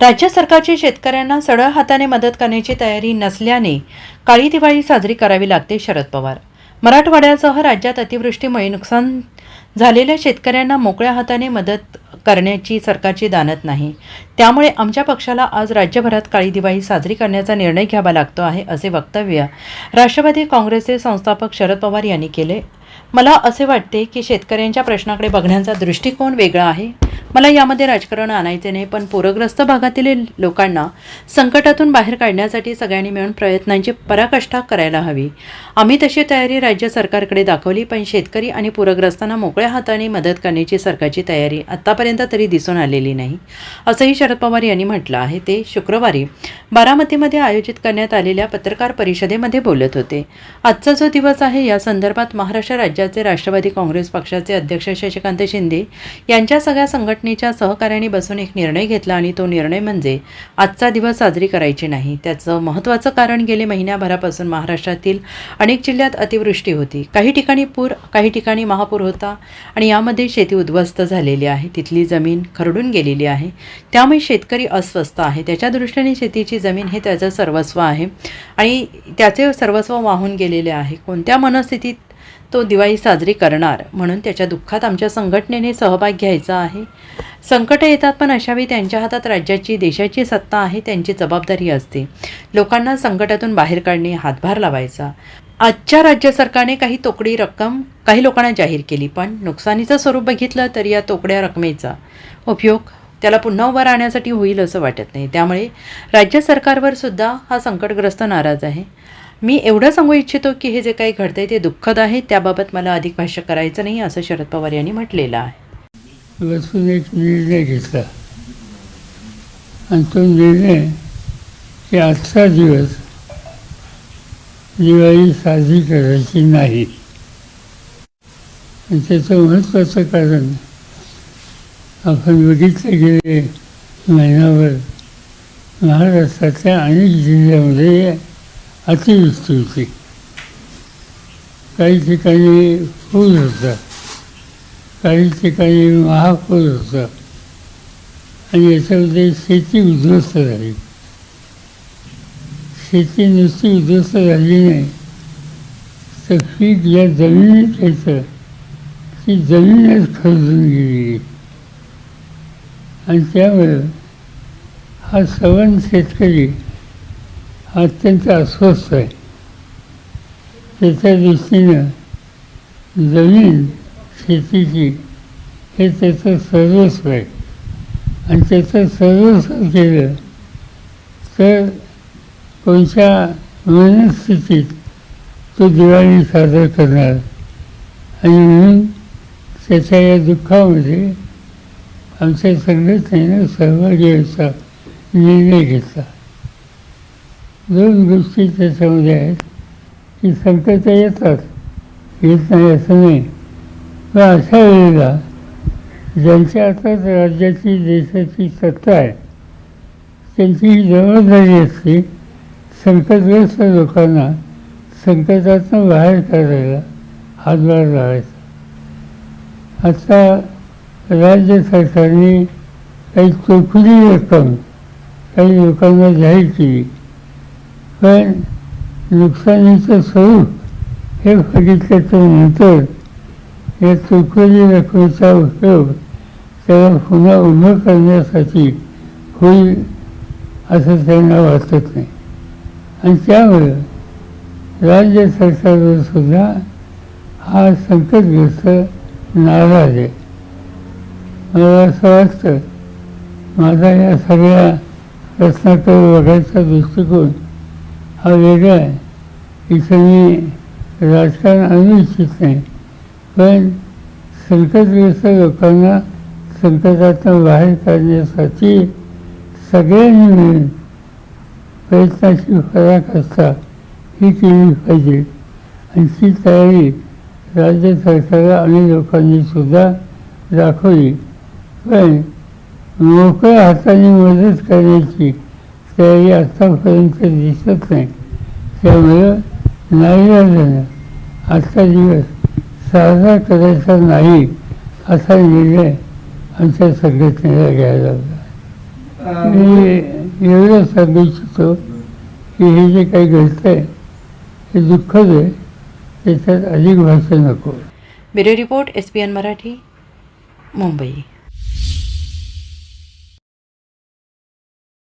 राज्य सरकारची शेतकऱ्यांना सडळ हाताने मदत करण्याची तयारी नसल्याने काळी दिवाळी साजरी करावी लागते शरद पवार. मराठवाड्यासह राज्यात अतिवृष्टीमुळे नुकसान झालेल्या शेतकऱ्यांना मोकळ्या हाताने मदत करण्याची सरकारची दानत नाही. त्यामुळे आमच्या पक्षाला आज राज्यभरात काळी दिवाळी साजरी करण्याचा निर्णय घ्यावा लागतो आहे असे वक्तव्य राष्ट्रवादी काँग्रेसचे संस्थापक शरद पवार यांनी केले. मला असे वाटते की शेतकऱ्यांच्या प्रश्नाकडे बघण्याचा दृष्टिकोन वेगळा आहे. मला यामध्ये राजकारण आणायचे नाही पण पूरग्रस्त भागातील लोकांना संकटातून बाहेर काढण्यासाठी सगळ्यांनी मिळून प्रयत्नांची पराकाष्ठा करायला हवी. आम्ही तशी तयारी राज्य सरकारकडे दाखवली पण शेतकरी आणि पूरग्रस्तांना मोकळ्या हाताने मदत करण्याची सरकारची तयारी आत्तापर्यंत तरी दिसून आलेली नाही असंही शरद पवार यांनी म्हटलं आहे. ते शुक्रवारी बारामतीमध्ये आयोजित करण्यात आलेल्या पत्रकार परिषदेमध्ये बोलत होते. आजचा जो दिवस आहे या संदर्भात महाराष्ट्र राज्याचे राष्ट्रवादी काँग्रेस पक्षाचे अध्यक्ष शशिकांत शिंदे यांच्या सगळ्या संघटनेच्या सहकार्याने बसून एक निर्णय घेतला आणि तो निर्णय म्हणजे आजचा दिवस साजरी करायची नाही. त्याचं महत्त्वाचं कारण गेले महिन्याभरापासून महाराष्ट्रातील अनेक जिल्ह्यात अतिवृष्टी होती. काही ठिकाणी पूर काही ठिकाणी महापूर होता आणि यामध्ये शेती उद्ध्वस्त झालेली आहे. तिथली जमीन खरडून गेलेली आहे. त्यामुळे शेतकरी अस्वस्थ आहे. त्याच्या दृष्टीने शेतीची जमीन हे त्याचं सर्वस्व आहे आणि त्याचे सर्वस्व वाहून गेलेले आहे. कोणत्या मनस्थितीत तो दिवाळी साजरी करणार. म्हणून त्याच्या दुःखात आमच्या संघटनेने सहभाग घ्यायचा आहे. संकटं येतात पण अशावेळी त्यांच्या हातात राज्याची देशाची सत्ता आहे त्यांची जबाबदारी असते. लोकांना संकटातून बाहेर काढणे हातभार लावायचा. आजच्या राज्य सरकारने काही तोकडी रक्कम काही लोकांना जाहीर केली पण नुकसानीचं स्वरूप बघितलं तर या तोकड्या रकमेचा उपयोग त्याला पुन्हा उभा राहण्यासाठी होईल असं वाटत नाही. त्यामुळे राज्य सरकारवर सुद्धा हा संकटग्रस्त नाराज आहे. मी एवढं सांगू इच्छितो की हे जे काही घडतंय ते दुःखद आहे त्याबाबत मला अधिक भाष्य करायचं नाही असं शरद पवार यांनी म्हटलेलं आहे. बसून एक निर्णय घेतला. आणि तो निर्णय की आजचा दिवस दिवाळी साजरी करायची नाही. आणि त्याचं महत्त्वाचं कारण आपण बघितलं गेले महिनाभर महाराष्ट्रातल्या अनेक जिल्ह्यामध्ये अतिवृष्टी होती काही ठिकाणी पूर होता काही ठिकाणी महापूर होता. आणि याच्यामध्ये शेती उद्ध्वस्त झाली. शेती नुसती उद्ध्वस्त झाली नाही. तर पीक या जमिनीत यायचं ती जमीनच खरजून गेली. आणि त्यामुळं हा सवन शेतकरी अत्यंत अस्वस्थ आहे. त्याच्या दृष्टीनं जमीन शेतीची हे त्याचं सर्वस्व आहे. आणि त्याचं सर्वस्व केलं तर कोणत्या मनस्थितीत तो दिवाळी साजरा करणार? आणि म्हणून त्याच्या या दुःखामध्ये आमच्या संघटनेनं सहभागी व्हायचा निर्णय घेतला. दोन गोष्टी त्याच्यामध्ये आहेत की संकट येतात येत नाही असं नाही. पण अशा वेळेला ज्यांच्या हातात राज्याची देशाची सत्ता आहे त्यांची ही जबाबदारी असते संकटग्रस्त लोकांना संकटातून बाहेर काढायला हातभार लावायचा. आता राज्य सरकारने काही चोखली रक्कम काही लोकांना जाहीर केली. पण नुकसानीचं स्वरूप हे बघितल्याच्या नंतर या चोखडी रकमेचा उपयोग त्याला पुन्हा उभं करण्यासाठी होईल असं त्यांना वाटत नाही. आणि त्यामुळं राज्य सरकारवर सुद्धा हा संकटग्रस्त नाराज आहे. मला असं वाटतं माझा या सगळ्या प्रश्नाकडे बघायचा दृष्टिकोन हा वेगळा आहे इथं मी राजकारण आणू इच्छित नाही पण संकटग्रस्त लोकांना संकटातून बाहेर काढण्यासाठी सगळ्यांनी मिळून प्रयत्नाची पराकाष्ठा ही केली पाहिजे. आणि ती तयारी राज्य सरकारला आणि लोकांनी सुद्धा दाखवली. पण मोकळ्या हाताने मदत करण्याची काही आत्तापर्यंत दिसत नाही त्यामुळं नाही आजचा दिवस साजरा करायचा नाही असा निर्णय आमच्या संघटनेला घ्यायला होता मी एवढं सांगू इच्छितो की हे जे काही घडतं आहे हे दुःखद आहे त्याच्यात अधिक भाषा नको bureau report S P N Marathi Mumbai